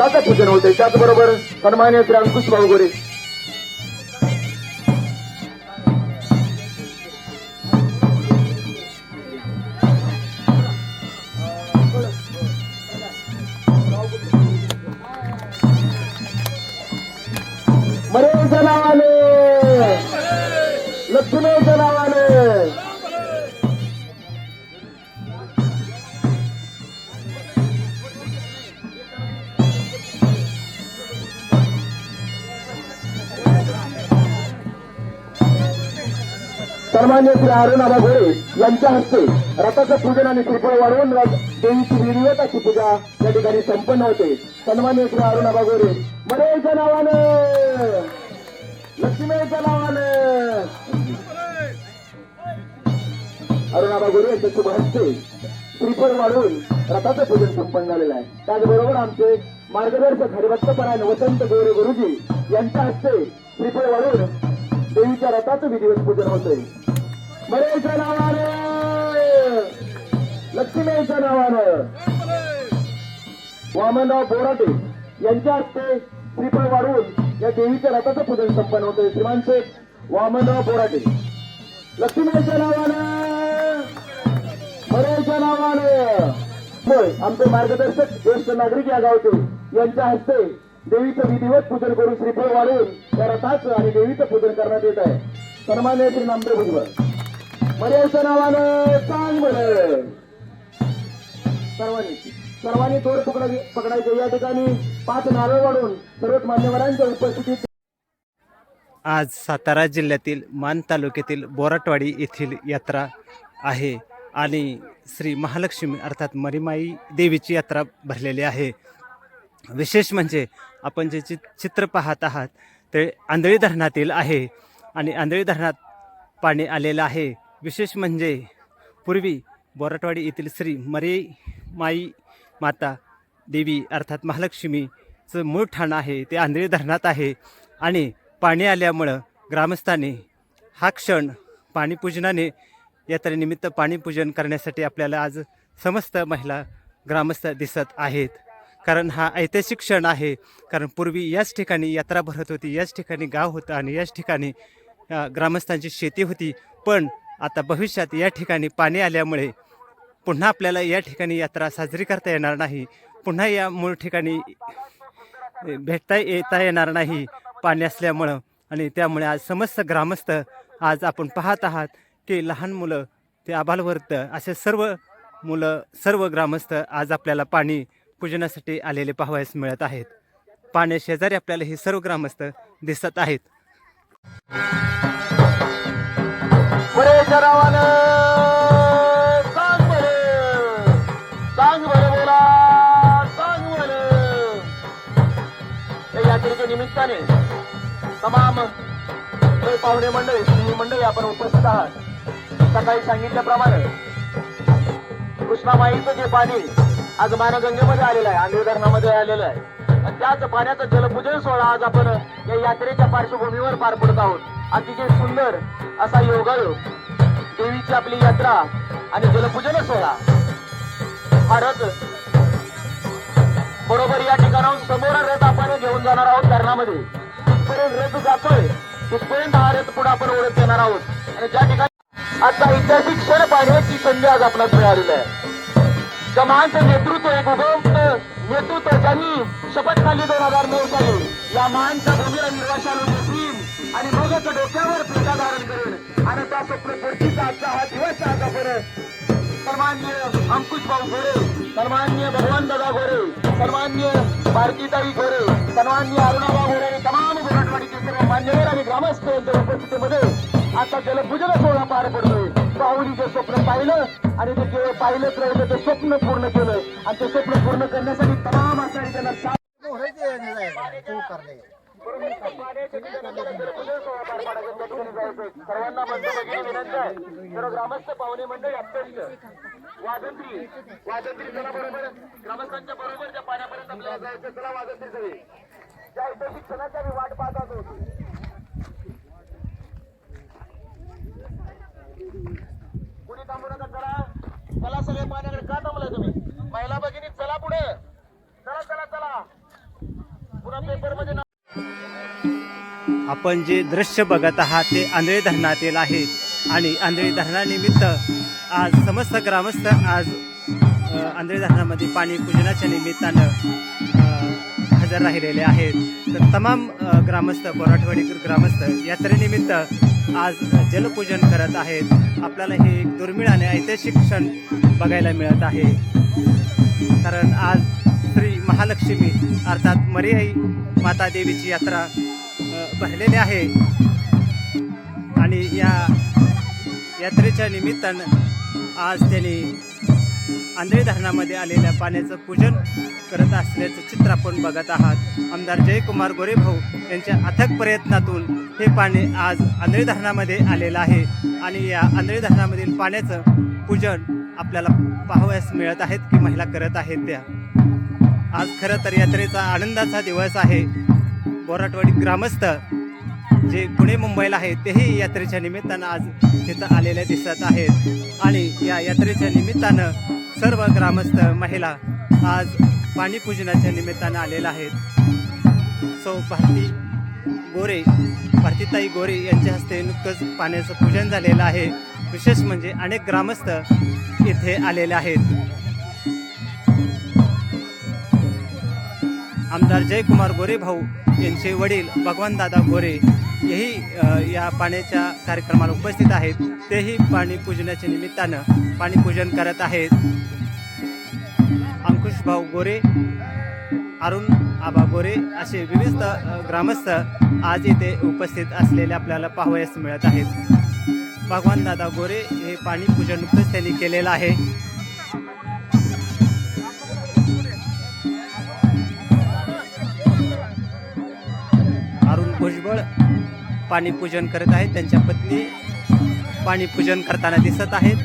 विधिवत पूजन होते. त्याचबरोबर सन्मान्य श्री अंकुश भाऊ गोरे. सन्मान्य श्री अरुणाबा घोडे यांच्या हस्ते रथाचं पूजन आणि श्रीफळ वाढवून देवीची विधिवत पूजा या ठिकाणी संपन्न होते. सन्मान्य श्री अरुणाबा घोडे. मरेच्या नावानं. लक्ष्मीच्या नावानं. अरुणाबा घोडे यांच्या शुभ हस्ते श्रीफळ वाढवून रथाचं पूजन संपन्न झालेलं आहे. त्याचबरोबर आमचे मार्गदर्शक हरिभक्तपरायण वसंत गोरे गुरुजी यांच्या हस्ते श्रीफळ वाढवून देवीच्या रथाचं विधिवत पूजन होतंय. बरेच्या नावानं लक्ष्मीच्या नावानं वामनराव बोराटे यांच्या हस्ते श्रीफळ वाढवून या देवीच्या रथाचं पूजन संपन्न होते श्रीमान वामनराव बोराटे. लक्ष्मीच्या नावानं बरेच्या नावानं होय आमचे मार्गदर्शक ज्येष्ठ नागरिक या गावचे यांच्या हस्ते देवीचं विधिवत पूजन करून श्रीफळ वाढवून त्या रथाचं आणि देवीचं पूजन करण्यात येत आहे. सन्मान्य श्री नामदेव भुजबळ. मरेच्या नावानं सांग बरं सर्वांनी सर्वांनी तोड पकडा पकडायचे. या ठिकाणी पाच नारळ वाढून सर्वच मान्यवरांच्या उपस्थितीत आज सातारा जिल्ह्यातील मान तालुक्यातील बोराटवाडी येथील यात्रा आहे आणि श्री महालक्ष्मी अर्थात मरिमाई देवीची यात्रा भरलेली आहे. विशेष म्हणजे आपण जे चि चित्र पाहत आहात ते आंधळी धरणातील आहे आणि आंधळी धरणात पाणी आलेलं आहे. विशेष म्हणजे पूर्वी बोराटवाडी येथील श्री मरे माई माता देवी अर्थात महालक्ष्मीचं मूळ ठाणं आहे ते आंधळी धरणात आहे आणि पाणी आल्यामुळं ग्रामस्थांनी हा क्षण पाणीपूजनाने यात्रेनिमित्त पाणीपूजन करण्यासाठी आपल्याला आज समस्त महिला ग्रामस्थ दिसत आहेत. कारण हा ऐतिहासिक क्षण आहे. कारण पूर्वी याच ठिकाणी यात्रा भरत होती याच ठिकाणी गाव होतं आणि याच ठिकाणी ग्रामस्थांची शेती होती. पण आता भविष्यात या ठिकाणी पाणी आल्यामुळे पुन्हा आपल्याला या ठिकाणी यात्रा साजरी करता येणार नाही. पुन्हा या मूळ ठिकाणी भेटता येता येणार नाही पाणी असल्यामुळं. आणि त्यामुळे आज समस्त ग्रामस्थ आज आपण पाहत आहात की लहान मुलं ते आबालवर्त असे सर्व मुलं सर्व ग्रामस्थ आज आपल्याला पाणी पूजनासाठी आलेले पाहावयास मिळत आहेत. पाण्या शेजारी आपल्याला हे सर्व ग्रामस्थ दिसत आहेत. मरेच्या सांग बरं. सांग बरं बोला. सांग बरं. यात्रेच्या निमित्ताने तमाम पाहुणे मंडळी स्त्री मंडळी आपण उपस्थित आहात. सकाळी सांगितल्याप्रमाणे कृष्णामाईचं जे पाणी आज मानगंगेमध्ये आलेलं आहे आंधळी धरणामध्ये आलेलं आहे आणि त्याच पाण्याचा जलपूजन सोहळा आज आपण या यात्रेच्या पार्श्वभूमीवर पार पडत आहोत. अतिशय सुंदर असा योगायोग देवीची आपली यात्रा आणि जलपूजन सोहळा. हा रथ बरोबर या ठिकाणाहून समोर रथ आपण घेऊन जाणार आहोत धरणामध्ये. तिथपर्यंत रथ जातोय तिथपर्यंत हा रथ पुढे आपण ओढत येणार आहोत. आणि ज्या ठिकाणी आता ऐतिहासिक क्षण पाहण्याची संधी आज आपल्याला मिळालेली आहे. जमानचं नेतृत्व एक उगवत नेतृत्व ज्यांनी शपथ खाली दोन हजार नऊ साली या महानच्या भूमीला निर्वाशाला बसवीन आणि मगच डोक्यावर प्रजा धारण करेन. आणि त्या स्वप्नपूर्तीचा आजचा हा दिवस आज आपण सन्मान्य अंकुश भाऊ गोरे सन्मान्य भगवान दादा गोरे सन्मान्य भारतीताई गोरे सन्मान्य अरुणाबा गोरे आणि तमाम गोरटवाडीचे सर्व मान्यवर आणि ग्रामस्थ यांच्या उपस्थितीमध्ये आता जलपूजन सोहळा पार पडतोय बाहुलीचं स्वप्न पाहिलं आणि ते केवळ पाहिलंच राहिलं ते स्वप्न पूर्ण केलं आणि ते स्वप्न पूर्ण करण्यासाठी तमाम असणारी त्यांना साथ सर्वांना विनंती आहे सर्व ग्रामस्थ पाहुणे मंडळी अत्यंत वाजंत्री वाजंत्री चला बरोबर ग्रामस्थांच्या बरोबर त्या पाण्यापर्यंत आपल्याला जायचं चला वाजंत्री सगळी त्या शिक्षणाच्या मी वाट पाहत होतो कुणी थांबू नका चला. चला सगळे पाण्याकडे का थांबलाय तुम्ही महिला भगिनी चला पुढे चला चला चला पुन्हा पेपरमध्ये आपण जे दृश्य बघत आहात ते आंधळी धरणातील आहे. आणि आंधळी धरणानिमित्त आज समस्त ग्रामस्थ आज आंधळे आंधळी धरणामध्ये पाणी पूजनाच्या निमित्तानं हजर राहिलेले आहेत. तर तमाम ग्रामस्थ बोराटवाडी ग्रामस्थ यात्रेनिमित्त आज जलपूजन करत आहेत. आपल्याला हे दुर्मिळ आणि ऐतिहासिक क्षण बघायला मिळत आहे. कारण आज श्री महालक्ष्मी अर्थात मरियाई माता देवीची यात्रा भरलेली आहे. आणि या यात्रेच्या निमित्तानं आज त्यांनी आंधळी धरणामध्ये आलेल्या पाण्याचं पूजन करत असल्याचं चित्र आपण बघत आहात. आमदार जयकुमार गोरेभाऊ यांच्या अथक प्रयत्नातून हे पाणी आज आंधळी धरणामध्ये आलेलं आहे. आणि या आंधळी धरणामधील पाण्याचं पूजन आपल्याला पाहावयास मिळत आहेत की महिला करत आहेत त्या. आज खरं तर यात्रेचा आनंदाचा दिवस आहे. बोराटवाडी ग्रामस्थ जे पुणे मुंबईला आहेत तेही यात्रेच्या निमित्तानं आज तिथं आलेले दिसत आहेत. आणि या यात्रेच्या निमित्तानं सर्व ग्रामस्थ महिला आज पाणीपूजनाच्या निमित्तानं आलेल्या आहेत. सो भारती गोरे भारतीताई गोरे यांच्या हस्ते नुकतंच पाण्याचं पूजन झालेलं आहे. विशेष म्हणजे अनेक ग्रामस्थ इथे आलेले आहेत. आमदार जयकुमार गोरे भाऊ यांचे वडील भगवान दादा गोरे हेही या पाण्याच्या कार्यक्रमाला उपस्थित आहेत. तेही पाणी पूजनाच्या निमित्तानं पाणी पूजन करत आहेत. अंकुश भाऊ गोरे अरुण आबा गोरे असे विविध ग्रामस्थ आज इथे उपस्थित असलेले आपल्याला पाहावयास मिळत आहेत. भगवान दादा गोरे हे पाणी पूजन नुकतंच त्यांनी केलेलं आहे. भुजबळ पाणी पूजन करत आहेत. त्यांच्या पत्नी पाणी पूजन करताना दिसत आहेत.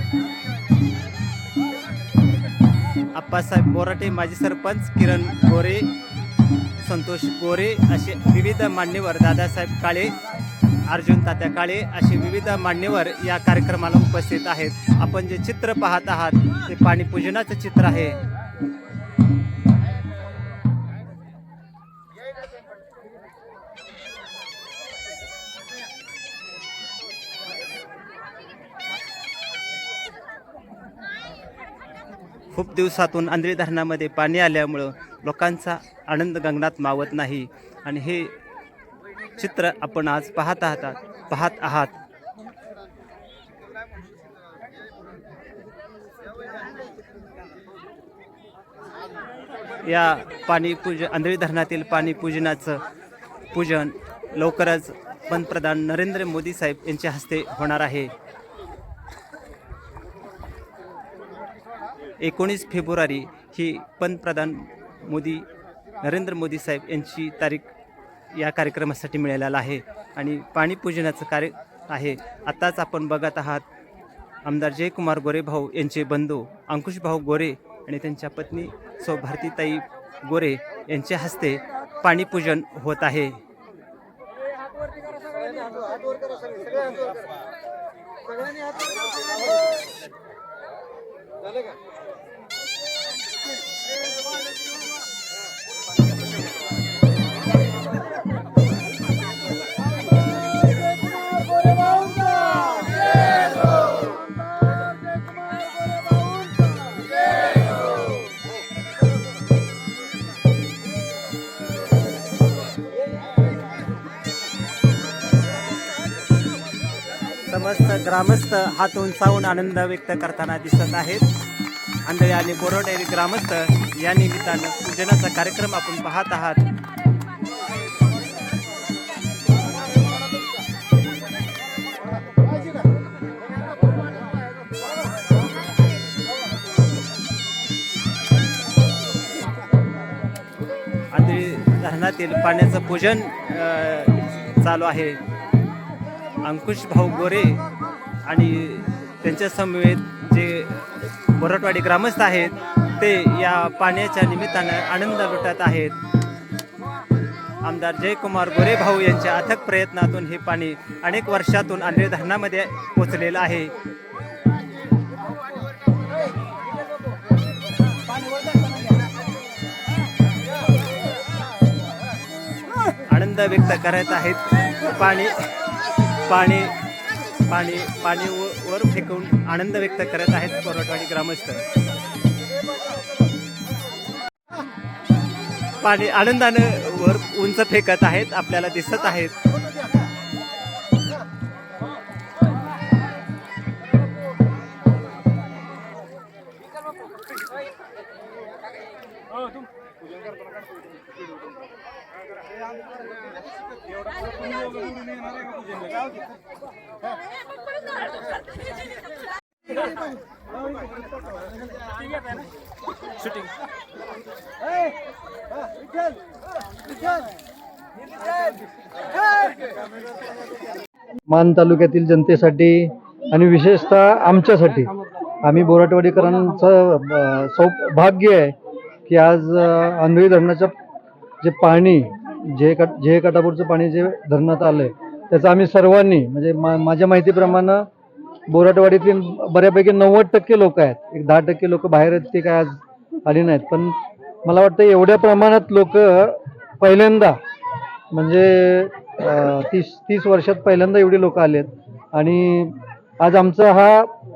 आप्पासाहेब बोराटे माजी सरपंच किरण गोरे संतोष गोरे असे विविध मान्यवर दादासाहेब काळे अर्जुन तात्या काळे असे विविध मान्यवर या कार्यक्रमाला उपस्थित आहेत. आपण जे चित्र पाहत आहात ते पाणी पूजनाचं चित्र आहे. खूप दिवसातून आंधळी धरणामध्ये पाणी आल्यामुळं लोकांचा आनंद गंगनात मावत नाही. आणि हे चित्र आपण आज पाहत आहात पाहत आहात. या पाणी पूज आंधळी धरणातील पाणी पूजनाचं पूजन लवकरच पंतप्रधान नरेंद्र मोदी साहेब यांच्या हस्ते होणार आहे. एकोणीस फेब्रुवारी ही पंतप्रधान मोदी नरेंद्र मोदी साहेब यांची तारीख या कार्यक्रमासाठी मिळालेला आहे. आणि पाणी पूजनाचं कार्य आहे. आत्ताच आपण बघत आहात आमदार जयकुमार गोरे भाऊ यांचे बंधू अंकुश भाऊ गोरे आणि त्यांच्या पत्नी सौ भारतीताई गोरे यांच्या हस्ते पाणीपूजन होत आहे. समस्त ग्रामस्थ हात उंचावून आनंद व्यक्त करताना दिसत आहेत. आंधळे आणि बोरोडेरी ग्रामस्थ या निमित्तानं पूजनाचा कार्यक्रम आपण पाहत आहात. आंधळी धरणातील पाण्याचं पूजन चालू आहे. अंकुश भाऊ गोरे आणि त्यांच्या समवेत जे मराठवाडी ग्रामस्थ आहेत. ते या पाण्याच्या निमित्तानं आनंद लुटत आहेत. आमदार जयकुमार गोरे भाऊ यांच्या अथक प्रयत्नातून हे पाणी अनेक वर्षातून आंधळे धरणामध्ये पोचलेलं आहे. आनंद व्यक्त करत आहेत. पाणी पाणी पाणी पाणी व- वर फेकून आनंद व्यक्त करत आहेत कोरटवाडी ग्रामस्थ. पाणी आनंदानं वर उंच फेकत आहेत आपल्याला दिसत आहेत. मान तालुक्यातील जनतेसाठी आणि विशेषतः आमच्यासाठी आम्ही बोराटवाडीकरांचं अ, सौभाग्य आहे की आज आंधळी धरणाच्या जे पाणी जे कट जे कटापूरचं पाणी जे धरणात आलं आहे त्याचं आम्ही सर्वांनी म्हणजे मा माझ्या माहितीप्रमाणे बोराटवाडीतील बऱ्यापैकी नव्वद टक्के लोक आहेत. एक दहा टक्के लोक बाहेर आहेत ते काय आज आली नाहीत. पण मला वाटतं एवढ्या प्रमाणात लोक पहिल्यांदा म्हणजे तीस तीस वर्षात पहिल्यांदा एवढी लोक आलेत. आणि आज आमचा हा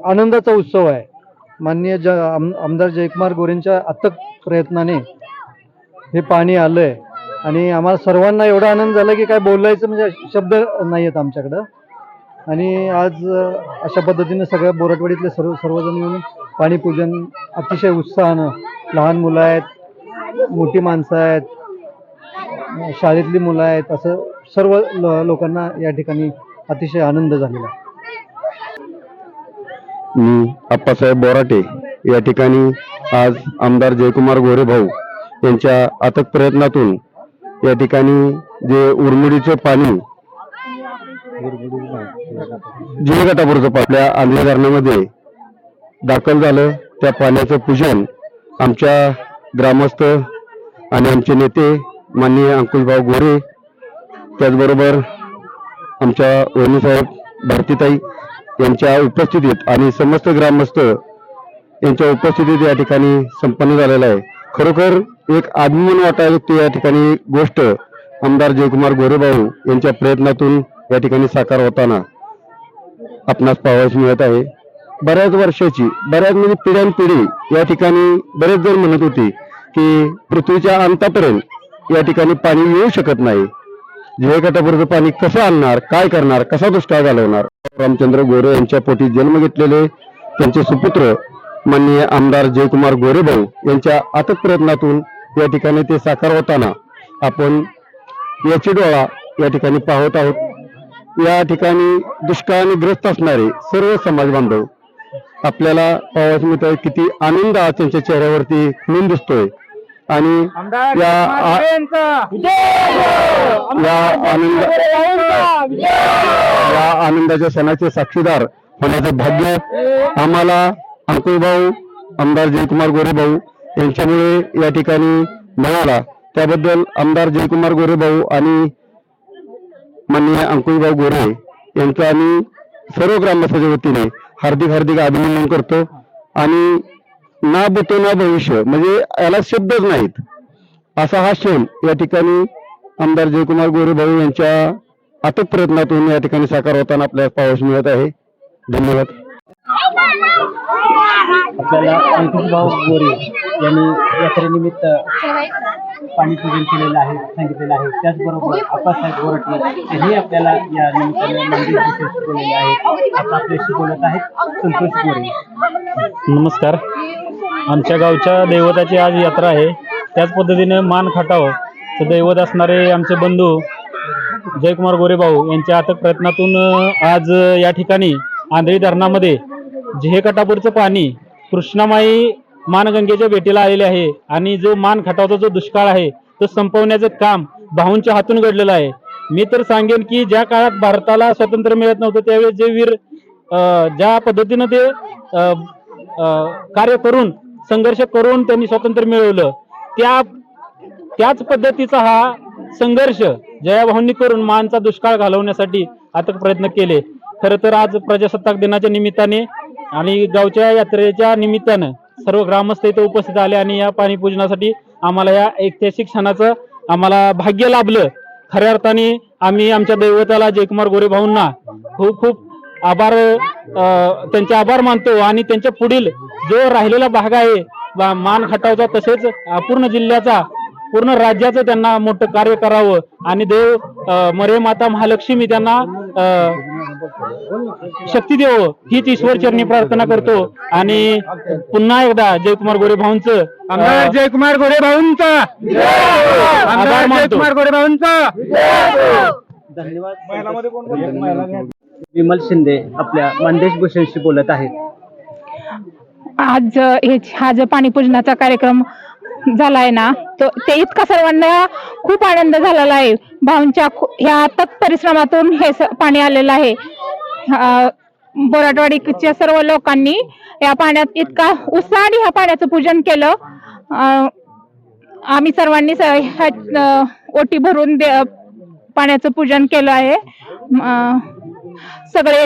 आनंदाचा उत्सव आहे. माननीय ज आम आमदार जयकुमार गोरेंच्या अथक प्रयत्नाने हे पाणी आलं आहे आणि आम्हाला सर्वांना एवढा आनंद झाला की काय बोलायचं म्हणजे शब्द नाही आहेत आमच्याकडं. आणि आज अशा पद्धतीने सगळ्या बोरटवाडीतले सर्व सर्वजण येऊन पाणीपूजन अतिशय उत्साहानं लहान मुलं आहेत मोठी माणसं आहेत शाळेतली मुलं आहेत असं सर्व ल- लोकांना या ठिकाणी अतिशय आनंद झालेला मी आप्पासाहेब बोराटे या ठिकाणी आज आमदार जयकुमार गोरे भाऊ यांच्या अथक प्रयत्नातून या ठिकाणी जे उरमुडीचं पाणी जीवगटापूरचं पा- आपल्या आंध्र धरणामध्ये दाखल झालं. त्या पाण्याचं पूजन आमच्या ग्रामस्थ आणि आमचे नेते माननीय अंकुशभाऊ गोरे त्याचबरोबर आमच्या वहिनीसाहेब भारतीताई यांच्या उपस्थितीत आणि समस्त ग्रामस्थ यांच्या उपस्थितीत या ठिकाणी संपन्न झालेला आहे. खरोखर एक अभिमान वाटायला या ठिकाणी गोष्ट. आमदार जयकुमार गोरेभाऊ यांच्या प्रयत्नातून या ठिकाणी साकार होताना आपणास पाहावयास मिळत आहे. बऱ्याच वर्षाची बऱ्याच म्हणजे पिढ्यानपिढी या ठिकाणी बरेच जण म्हणत होते की पृथ्वीच्या अंतापर्यंत या ठिकाणी पाणी येऊ शकत नाही. जयकटापुरचं पाणी कसं आणणार काय करणार कसा दुष्काळ घालवणार? रामचंद्र गोरे यांच्या पोटी जन्म घेतलेले त्यांचे सुपुत्र माननीय आमदार जयकुमार गोरेभाऊ यांच्या अथक प्रयत्नातून या ठिकाणी ते साकार होताना आपण याची डोळा या ठिकाणी पाहत आहोत. या ठिकाणी दुष्काळाने ग्रस्त असणारे सर्व समाज बांधव आपल्याला पाहावयास मिळत आहे किती आनंद आज त्यांच्या चेहऱ्यावरती खुलून दिसतोय. आणि या आनंद या आनंदाच्या सणाचे साक्षीदार होण्याचं भाग्य आम्हाला अंकुश भाऊ आमदार जयकुमार गोरे भाऊ यांच्यामुळे या ठिकाणी मिळाला त्याबद्दल आमदार जयकुमार गोरे भाऊ आणि माननीय अंकुशभाऊ गोरे यांचं आम्ही सर्व ग्रामस्थाच्या वतीने हार्दिक हार्दिक अभिनंदन करतो. आणि ना बुतो ना भविष्य म्हणजे याला शब्दच नाहीत. असा हा क्षण या ठिकाणी आमदार जयकुमार गोरे भाऊ यांच्या अथक प्रयत्नातून या ठिकाणी साकार होताना आपल्याला पाहावयास मिळत आहे. धन्यवाद. आपल्याला अंकुशभाऊ गोरे यांनी यात्रेनिमित्त पाणी पूजन केलेलं आहे सांगितलेलं आहे. त्याचबरोबर आप्पासाहेब गोरटे यांनी आपल्याला या निमित्ताने मंदिर विषय शिकवलेले आहेत आता आपल्याशी बोलत आहेत संतोष गोरे. नमस्कार. आमच्या गावच्या दैवताची आज यात्रा आहे. त्याच पद्धतीने मान खाटाव. तर दैवत असणारे आमचे बंधू जयकुमार गोरेभाऊ यांच्या अथक प्रयत्नातून आज या ठिकाणी आंधळी धरणामध्ये झेहे कटापूरचं पाणी कृष्णामाई मानगंगेच्या भेटीला आलेले आहे आणि जो मान खटावचा जो दुष्काळ आहे तो संपवण्याचं काम भाऊंच्या हातून घडलेलं आहे. मी तर सांगेन की ज्या काळात भारताला स्वातंत्र्य मिळत नव्हतं त्यावेळेस जे वीर ज्या पद्धतीनं ते कार्य करून संघर्ष करून त्यांनी स्वातंत्र्य मिळवलं त्या त्याच पद्धतीचा हा संघर्ष जयाभाऊंनी करून मानचा दुष्काळ घालवण्यासाठी आता प्रयत्न केले. खरं तर आज प्रजासत्ताक दिनाच्या निमित्ताने आणि गावच्या यात्रेच्या निमित्तानं सर्व ग्रामस्थ इथे उपस्थित आले आणि या पाणी पूजनासाठी आम्हाला या ऐतिहासिक क्षणाचं आम्हाला भाग्य लाभलं. खऱ्या अर्थाने आम्ही आमच्या दैवताला जयकुमार गोरे भाऊंना खूप खूप आभार त्यांचे आभार मानतो आणि त्यांच्या पुढील जो राहिलेला भाग आहे मान खटावचा तसेच पूर्ण जिल्ह्याचा पूर्ण राज्याचं त्यांना मोठं कार्य करावं आणि देव मरे माता महालक्ष्मी त्यांना शक्ती देव हीच ईश्वर चरणी प्रार्थना करतो. आणि पुन्हा एकदा जयकुमार गोरे भाऊंचं आमदार जयकुमार गोरे भाऊंचा. आभार मानतो. गोरे भाऊंचा. विमल शिंदे आपल्या मंदेश भूषणशी बोलत आहेत. आज हे हा जो पाणी पूजनाचा कार्यक्रम झालाय ना? तो ते इतका सर्वांना खूप आनंद झालेला आहे. भाऊंच्या ह्या अथक परिश्रमातून हे पाणी आलेलं आहे. बोराटवाडीच्या सर्व लोकांनी या पाण्यात इतका उत्साहाने ह्या पाण्याचं पूजन केलं. आम्ही सर्वांनी ह्या ओटी भरून दे पाण्याचं पूजन केलं आहे. सगळे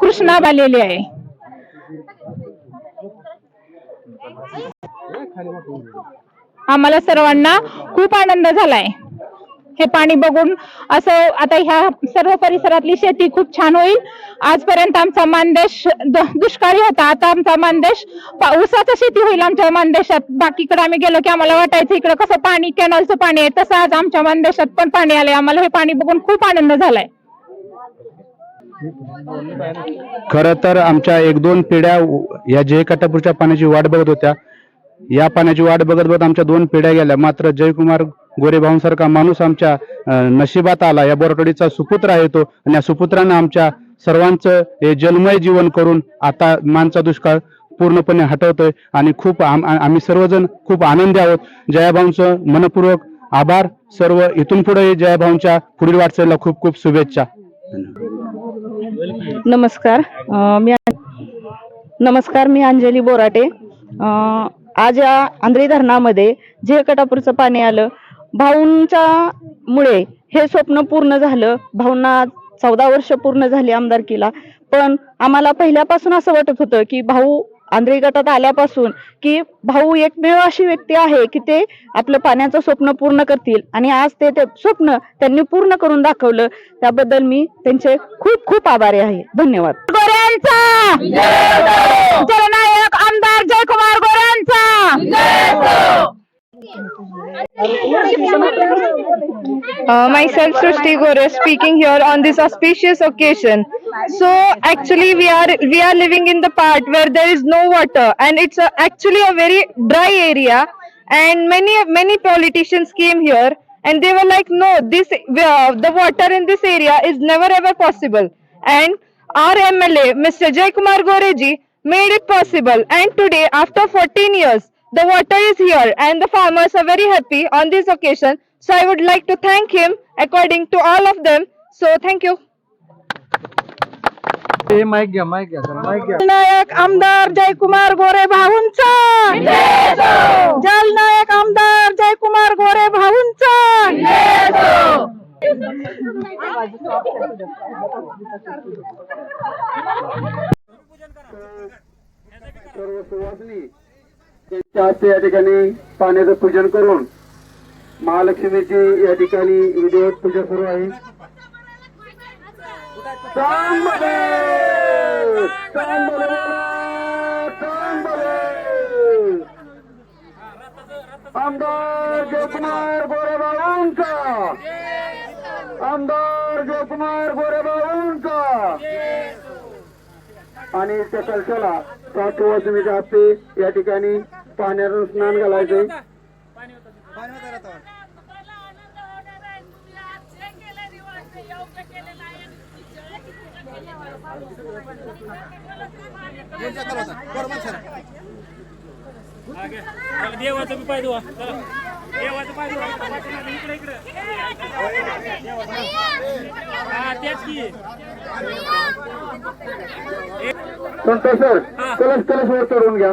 कृष्णा आलेले आहे. आम्हाला सर्वांना खूप आनंद झालाय. हे पाणी बघून असं आता ह्या सर्व परिसरातली शेती खूप छान होईल. आजपर्यंत आमचा मानदेश दुष्काळी होता. आता आमचा मानदेश ऊसाचं शेती होईल आमच्या मानदेशात. बाकीकडे आम्ही गेलो की आम्हाला वाटायचं इकडे कसं पाणी कॅनलचं पाणी आहे. तसं आज आमच्या मानदेशात पण पाणी आलंय. आम्हाला हे पाणी बघून खूप आनंद झालाय. खरं तर आमच्या एक दोन पिढ्या या जयकटापूरच्या पाण्याची वाट बघत होत्या या पाण्याची वाट बघत बघत आमच्या दोन पिढ्या गेल्या. मात्र जयकुमार गोरेभाऊंसारखा माणूस आमच्या नशिबात आला. या बोरटोडीचा सुपुत्र आहे तो आणि या सुपुत्रानं आमच्या सर्वांचं हे जन्मय जीवन करून आता मानचा दुष्काळ पूर्णपणे हटवतोय आणि खूप आम्ही सर्वजण खूप आनंदी आहोत. जयाभाऊंचं मनपूर्वक आभार. सर्व इथून पुढे जयाभाऊंच्या पुढील वाटचालीला खूप खूप शुभेच्छा. नमस्कार. मी नमस्कार मी अंजली बोराटे. आज या आंध्री धरणामध्ये जे कटापूरचं पाणी आलं भाऊंच्या मुळे हे स्वप्न पूर्ण झालं भाऊंना चौदा वर्ष पूर्ण झाली आमदारकीला पण आम्हाला पहिल्यापासून असं वाटत होतं की भाऊ आंध्री गटात आल्यापासून की भाऊ एकमेव अशी व्यक्ती आहे की ते आपलं पाण्याचं स्वप्न पूर्ण करतील आणि आज ते ते स्वप्न त्यांनी पूर्ण करून दाखवलं त्याबद्दल मी त्यांचे खूप खूप आभारी आहे धन्यवाद आमदार Jaykumar Uh, myself Srushti Gore speaking here on this auspicious occasion. So actually we are we are living in the part where there is no water and it's a, actually a very dry area and many many politicians came here and they were like no this uh, the water in this area is never ever possible and our MLA Mr. Jay Kumar Goreji made it possible and today after 14 years the water is here and the farmers are very happy on this occasion so I would like to thank him according to all of them. So thank you. हे mic घ्या mic घ्या जरा mic घ्या नायक आमदार जयकुमार गोरे भाऊंचा जलनायक आमदार जयकुमार गोरे भाऊंचा सर्व सुवासनी त्यांच्या हस्ते या ठिकाणी पाण्याचं पूजन करून. महालक्ष्मीची या ठिकाणी विधिवत पूजा सुरू आहे. आमदार जयकुमार गोरेबाऊंचा. आमदार जयकुमार गोरेबाऊंचा. आणि त्या कलशाला सात वाजण्याच्या हस्ते या ठिकाणी पाण्यातून स्नान घालायचंय देवाचं धुवा. चला. देवाचं पाय धुवा. इकडे इकडे हा तेच की. सर कलश कलश वर चढवून घ्या.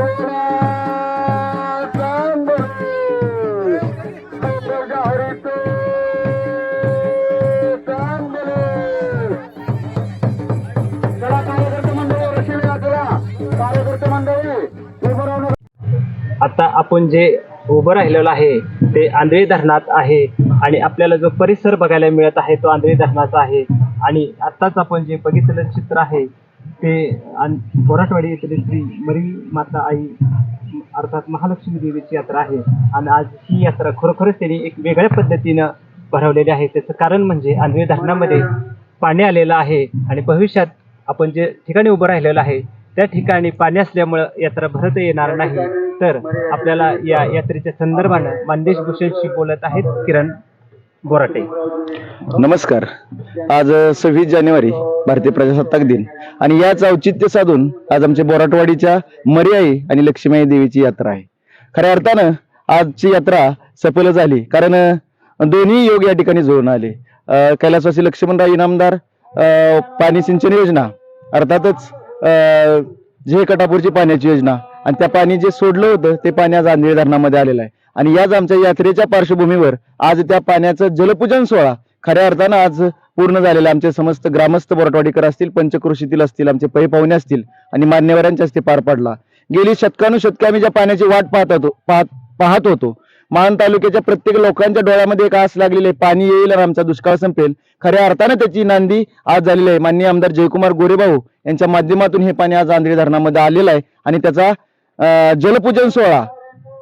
आता आपण जे उभं राहिलेलं आहे ते आंधळी धरणात आहे आणि आपल्याला जो परिसर बघायला मिळत आहे तो आंधळी धरणाचा आहे. आणि आत्ताच आपण जे बघितलेलं चित्र आहे ते आन- बोराटवाडी येथील श्री मरी माता आई अर्थात महालक्ष्मी देवीची यात्रा आहे. आणि आज ही यात्रा खरोखरच त्यांनी एक वेगळ्या पद्धतीनं भरवलेली आहे. त्याचं कारण म्हणजे आंधळी धरणामध्ये पाणी आलेलं आहे आणि भविष्यात आपण जे ठिकाणी उभं राहिलेलं आहे त्या ठिकाणी पाणी असल्यामुळं यात्रा भरत येणार नाही. तर आपल्याला या यात्रेच्या संदर्भानं मानदेश भूषणशी बोलत आहेत किरण बोराटे नमस्कार. आज सव्वीस जानेवारी भारतीय प्रजासत्ताक दिन. आणि याच औचित्य साधून आज आमच्या बोराटवाडीच्या मर्याई आणि लक्ष्मीआई देवीची यात्रा आहे. खऱ्या अर्थानं आजची यात्रा सफल झाली कारण दोन्ही योग या ठिकाणी जुळून आले. कैलासवासी लक्ष्मणराव इनामदार अं, पाणी सिंचन योजना अर्थातच जे कटापूरची पाण्याची योजना आणि त्या पाणी जे सोडलं होतं ते पाणी आज आंधळी धरणामध्ये आलेलं आहे. आणि याच आमच्या यात्रेच्या पार्श्वभूमीवर आज त्या पाण्याचं जलपूजन सोहळा खऱ्या अर्थानं आज पूर्ण झालेला आमचे समस्त ग्रामस्थ बोराटवाडीकर असतील पंचकृषीतील असतील आमचे पै पाहुणे असतील आणि मान्यवरांच्या हस्ते पार पडला. गेली शतकानुशतके आम्ही ज्या पाण्याची वाट पाहत होतो पाहत पाहत होतो मान तालुक्याच्या प्रत्येक लोकांच्या डोळ्यामध्ये एक आस लागलेली आहे. पाणी येईल आणि आमचा दुष्काळ संपेल. खऱ्या अर्थानं त्याची नांदी आज झालेली आहे. माननीय आमदार जयकुमार गोरेभाऊ यांच्या माध्यमातून हे पाणी आज आंधळी धरणामध्ये आलेलं आहे. आणि त्याचा जलपूजन सोहळा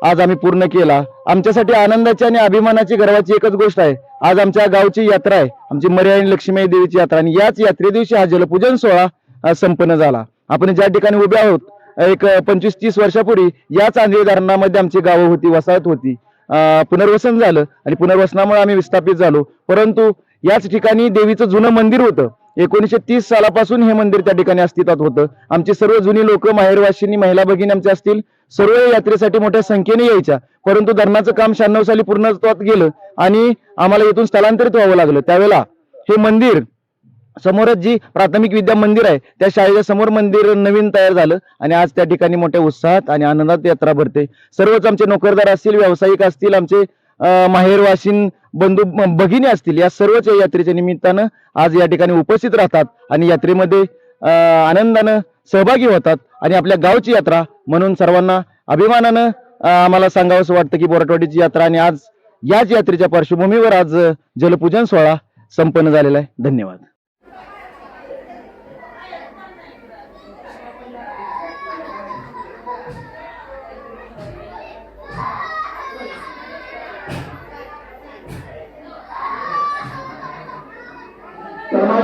आज आम्ही पूर्ण केला. आमच्यासाठी आनंदाची आणि अभिमानाची गर्वाची एकच गोष्ट आहे. आज आमच्या गावची यात्रा आहे. आमची मर्यादी लक्ष्मी देवीची यात्रा. आणि याच यात्रे दिवशी हा जलपूजन सोहळा संपन्न झाला. आपण ज्या ठिकाणी उभे आहोत एक पंचवीस तीस वर्षापूर्वी याच आंधळी धरणामध्ये आमची गावं होती वसाहत होती. पुनर्वसन झालं आणि पुनर्वसनामुळे आम्ही विस्थापित झालो. परंतु याच ठिकाणी देवीचं जुनं मंदिर होतं. एकोणीशे तीस सालापासून हे मंदिर त्या ठिकाणी अस्तित्वात होतं. आमची सर्व जुनी लोक माहेरवाशिनी महिला भगिनी आमच्या असतील सर्व यात्रेसाठी मोठ्या संख्येने यायच्या. परंतु धरणाचं काम शहाण्णव साली पूर्णत्वात गेलं आणि आम्हाला इथून स्थलांतरित व्हावं लागलं. त्यावेळेला हे मंदिर समोरच जी प्राथमिक विद्या मंदिर आहे त्या शाळेच्या समोर मंदिर नवीन तयार झालं आणि आज त्या ठिकाणी मोठ्या उत्साहात आणि आनंदात यात्रा भरते. सर्वच आमचे नोकरदार असतील व्यावसायिक असतील आमचे माहेरवासीन बंधू भगिनी असतील या सर्वच या यात्रेच्या निमित्तानं आज या ठिकाणी उपस्थित राहतात आणि यात्रेमध्ये आनंदानं सहभागी होतात आणि आपल्या गावची यात्रा म्हणून सर्वांना अभिमानानं आम्हाला सांगावंसं वाटतं की बोराटवाडीची यात्रा आणि आज याच यात्रेच्या पार्श्वभूमीवर आज जलपूजन सोहळा संपन्न झालेला आहे. धन्यवाद.